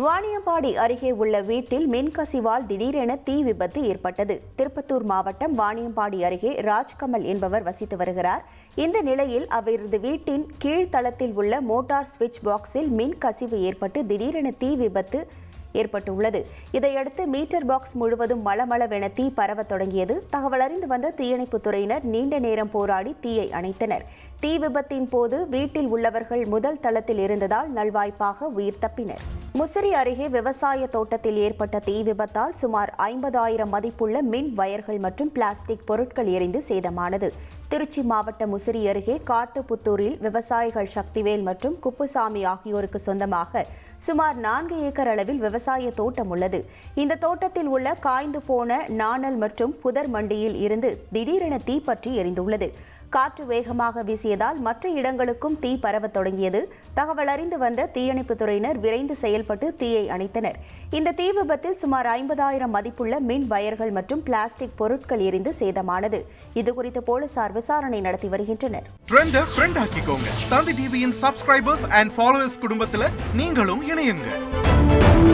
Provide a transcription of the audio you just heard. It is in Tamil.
வாணியம்பாடி அருகே உள்ள வீட்டில் மின்கசிவால் திடீரென தீ விபத்து ஏற்பட்டது. திருப்பத்தூர் மாவட்டம் வாணியம்பாடி அருகே ராஜ்கமல் என்பவர் வசித்து வருகிறார். இந்த நிலையில் அவரது வீட்டின் கீழ்த்தளத்தில் உள்ள மோட்டார் சுவிட்ச் பாக்ஸில் மின் கசிவு ஏற்பட்டு திடீரென தீ விபத்து ஏற்பட்டுள்ளது. இதையடுத்து மீட்டர் பாக்ஸ் முழுவதும் மளமளவென தீ பரவத் தொடங்கியது. தகவல் அறிந்து வந்த தீயணைப்புத் துறையினர் நீண்ட நேரம் போராடி தீயை அணைத்தனர். தீ விபத்தின் போது வீட்டில் உள்ளவர்கள் முதல் தளத்தில் இருந்ததால் நல்வாய்ப்பாக உயிர் தப்பினர். முசிறி அருகே விவசாய தோட்டத்தில் ஏற்பட்ட தீ விபத்தால் சுமார் ஐம்பதாயிரம் மதிப்புள்ள மின் வயர்கள் மற்றும் பிளாஸ்டிக் பொருட்கள் எரிந்து சேதமானது. திருச்சி மாவட்ட முசிறி அருகே காட்டுப்புத்தூரில் விவசாயிகள் சக்திவேல் மற்றும் குப்புசாமி ஆகியோருக்கு சொந்தமாக சுமார் நான்கு ஏக்கர் அளவில் விவசாய தோட்டம் உள்ளது. இந்த தோட்டத்தில் உள்ள காய்ந்து போன நாணல் மற்றும் புதர் மண்டியில் இருந்து திடீரென தீ பற்றி எரிந்துள்ளது. காற்று வேகமாக வீசியதால் மற்ற இடங்களுக்கும் தீ பரவத் தொடங்கியது. தகவல் அறிந்து வந்த தீயணைப்புத்துறையினர் துறையினர் விரைந்து செயல்பட்டு தீயை அணைத்தனர். இந்த தீ விபத்தில் சுமார் ஐம்பதாயிரம் மதிப்புள்ள மின் வயர்கள் மற்றும் பிளாஸ்டிக் பொருட்கள் எரிந்து சேதமானது. இதுகுறித்து போலீசார் விசாரணை நடத்தி வருகின்றனர். குடும்பத்தில் நீங்களும் இணையுங்கள்